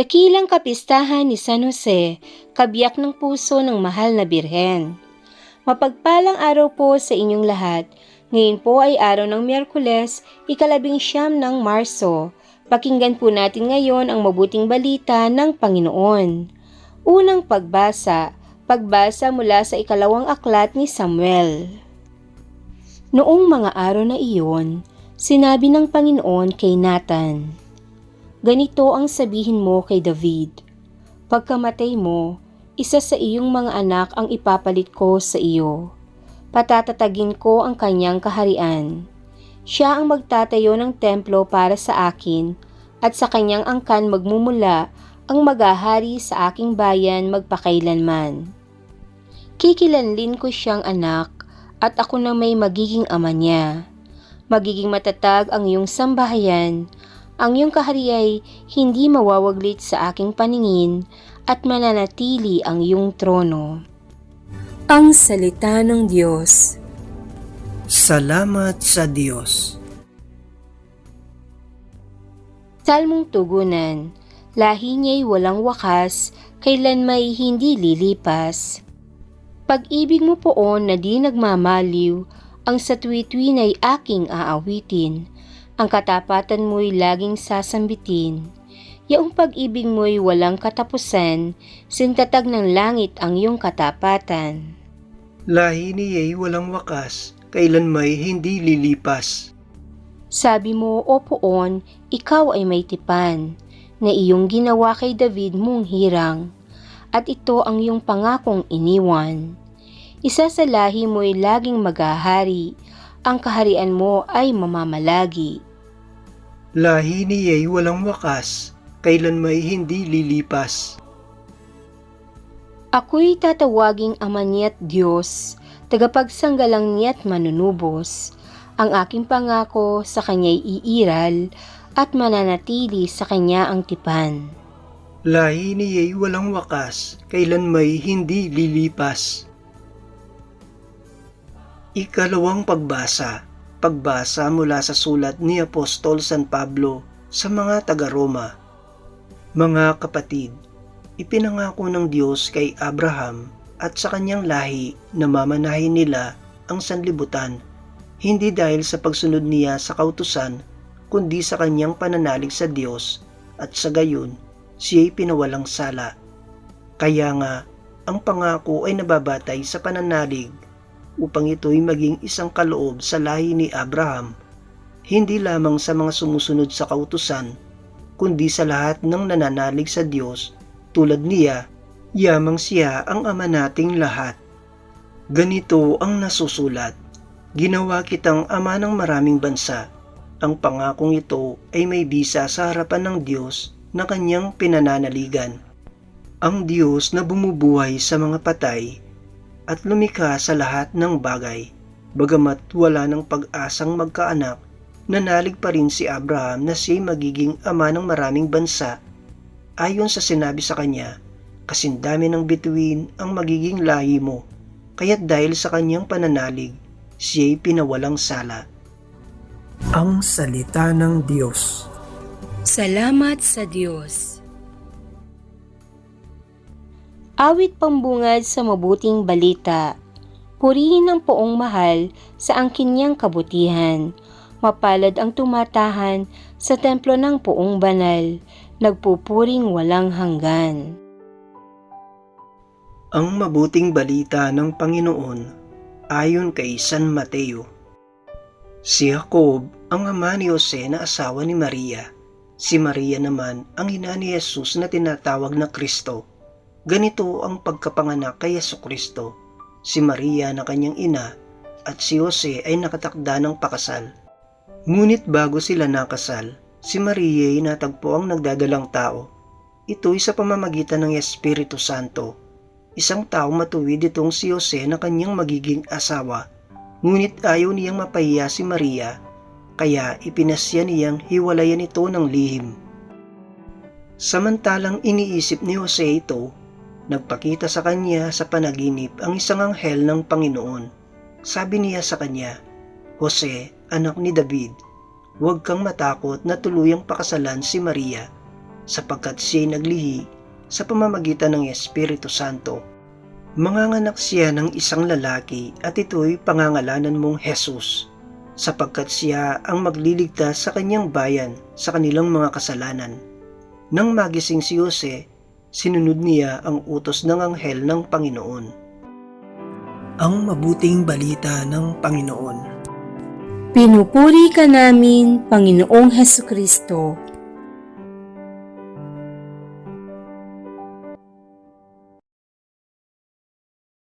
Dakilang kapistahan ni San Jose, kabiyak ng puso ng mahal na birhen. Mapagpalang araw po sa inyong lahat. Ngayon po ay araw ng Miyerkules, ikalabing siyam ng Marso. Pakinggan po natin ngayon ang mabuting balita ng Panginoon. Unang pagbasa, pagbasa mula sa ikalawang aklat ni Samuel. Noong mga araw na iyon, sinabi ng Panginoon kay Nathan, Ganito ang sabihin mo kay David, Pagkamatay mo, isa sa iyong mga anak ang ipapalit ko sa iyo. Patatatagin ko ang kanyang kaharian. Siya ang magtatayo ng templo para sa akin at sa kanyang angkan magmumula ang magahari sa aking bayan magpakailanman. Kikilanlin ko siyang anak at ako na may magiging ama niya. Magiging matatag ang iyong sambahayan, ang iyong kahariay hindi mawawaglit sa aking paningin at mananatili ang iyong trono. Ang Salita ng Diyos Salamat sa Diyos. Salmong Tugunan Lahi niya'y walang wakas, kailan may hindi lilipas. Pag-ibig mo poon na di nagmamaliw, ang sa tuwi-tuwi na'y aking aawitin. Ang katapatan mo'y laging sasambitin. Yaong pag-ibig mo'y walang katapusan, sintatag ng langit ang iyong katapatan. Lahi niya'y walang wakas, kailan may hindi lilipas. Sabi mo, o poon, ikaw ay may tipan, na iyong ginawa kay David mong hirang, at ito ang iyong pangakong iniwan. Isa sa lahi mo'y laging magahari, ang kaharian mo ay mamamalagi. Lahi niya'y walang wakas, kailan may hindi lilipas. Ako'y tatawaging ama niya't Diyos, tagapagsanggalang niya't manunubos. Ang aking pangako sa kanya'y iiral at mananatili sa kanya ang tipan. Lahi niya'y walang wakas, kailan may hindi lilipas. Ikalawang pagbasa, pagbasa mula sa sulat ni Apostol San Pablo sa mga taga-Roma. Mga kapatid, ipinangako ng Diyos kay Abraham at sa kanyang lahi na mamanahin nila ang sanlibutan, hindi dahil sa pagsunod niya sa kautusan, kundi sa kanyang pananalig sa Diyos at sa gayon, siya'y pinawalang sala. Kaya nga, ang pangako ay nababatay sa pananalig upang ito'y maging isang kaloob sa lahi ni Abraham, hindi lamang sa mga sumusunod sa kautusan, kundi sa lahat ng nananalig sa Diyos tulad niya, yamang siya ang ama nating lahat. Ganito ang nasusulat, Ginawa kitang ama ng maraming bansa. Ang pangakong ito ay may bisa sa harapan ng Diyos na kanyang pinananaligan. Ang Diyos na bumubuhay sa mga patay at lumikha sa lahat ng bagay. Bagamat wala ng pag-asang magkaanak, nanalig pa rin si Abraham na siya magiging ama ng maraming bansa. Ayon sa sinabi sa kanya, kasindami ng bituin ang magiging lahi mo, kaya't dahil sa kanyang pananalig, siya'y pinawalang sala. Ang Salita ng Diyos Salamat sa Diyos. Awit pambungad sa mabuting balita. Purihin ng poong mahal sa angkin niyang kabutihan. Mapalad ang tumatahan sa templo ng poong banal, nagpupuring walang hanggan. Ang mabuting balita ng Panginoon ayon kay San Mateo. Si Jacob ang ama ni Jose na asawa ni Maria. Si Maria naman ang ina ni Jesus na tinatawag na Kristo. Ganito ang pagkapanganak kay Yesu Kristo. Si Maria na kanyang ina at si Jose ay nakatakda ng pakasal. Ngunit bago sila nakasal, si Maria ay natagpo ang nagdadalang tao. Ito'y sa pamamagitan ng Espiritu Santo. Isang tao matuwid itong si Jose na kanyang magiging asawa. Ngunit ayaw niyang mapahiya si Maria, kaya ipinasya niyang hiwalayan ito ng lihim. Samantalang iniisip ni Jose ito, nagpakita sa kanya sa panaginip ang isang anghel ng Panginoon. Sabi niya sa kanya, Jose, anak ni David, huwag kang matakot na tuluyang pakasalan si Maria sapagkat siya'y naglihi sa pamamagitan ng Espiritu Santo. Manganganak siya ng isang lalaki at ito'y pangangalanan mong Jesus, sapagkat siya ang magliligtas sa kanyang bayan sa kanilang mga kasalanan. Nang magising si Jose, sinunod niya ang utos ng anghel ng Panginoon. Ang mabuting balita ng Panginoon. Pinupuri ka namin, Panginoong Heso Kristo.